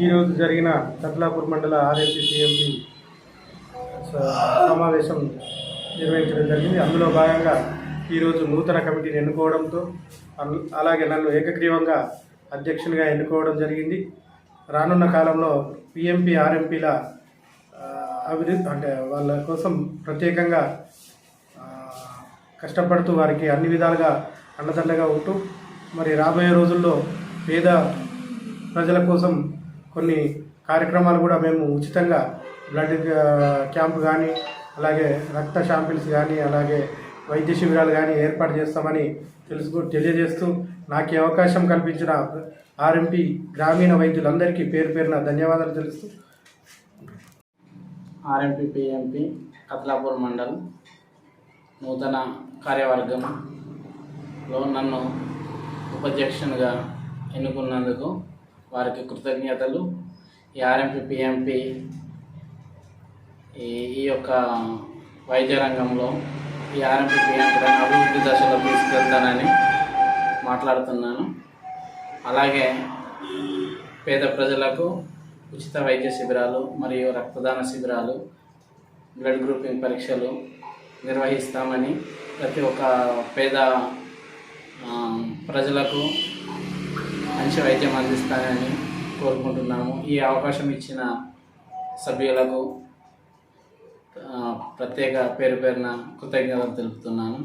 ఈరోజు జరిగిన కత్లాపూర్ మండల ఆర్ఎంపీ సిఎంపి సమావేశం నిర్వహించడం జరిగింది. అందులో భాగంగా ఈరోజు నూతన కమిటీని ఎన్నుకోవడంతో అన్- అలాగే నన్ను ఏకగ్రీవంగా అధ్యక్షునిగా ఎన్నుకోవడం జరిగింది. రానున్న కాలంలో పిఎంపీ ఆర్ఎంపీల అభివృద్ధి అంటే వాళ్ళ కోసం ప్రత్యేకంగా కష్టపడుతూ వారికి అన్ని విధాలుగా అండదండగా ఉంటూ మరి రాబోయే రోజుల్లో పేద ప్రజల కోసం కొన్ని కార్యక్రమాలు కూడా మేము ఉచితంగా బ్లడ్ క్యాంప్ కానీ అలాగే రక్త షాంపిల్స్ కానీ అలాగే వైద్య శిబిరాలు కానీ ఏర్పాటు చేస్తామని తెలుసుకో తెలియజేస్తూ నాకు ఈ అవకాశం కల్పించిన ఆర్ఎంపీ గ్రామీణ వైద్యులందరికీ పేరు పేరున ధన్యవాదాలు తెలుస్తూ. ఆర్ఎంపీ పిఎంపి కత్లాపూర్ మండల్ నూతన కార్యవర్గంలో నన్ను ఉపాధ్యక్షునిగా ఎన్నుకున్నందుకు వారికి కృతజ్ఞతలు. ఈ ఆర్ఎంపీ పిఎంపి ఈ ఈ యొక్క వైద్య రంగంలో ఈ ఆర్ఎంపీ పిఎంపి అభివృద్ధి దశలో తీసుకెళ్తానని మాట్లాడుతున్నాను. అలాగే పేద ప్రజలకు ఉచిత వైద్య శిబిరాలు మరియు రక్తదాన శిబిరాలు బ్లడ్ గ్రూపింగ్ పరీక్షలు నిర్వహిస్తామని ప్రతి ఒక్క పేద ప్రజలకు మంచి వైద్యం అందిస్తానని కోరుకుంటున్నాము. ఈ అవకాశం ఇచ్చిన సభ్యులకు ప్రత్యేక పేరు పేరున కృతజ్ఞతలు తెలుపుతున్నాను.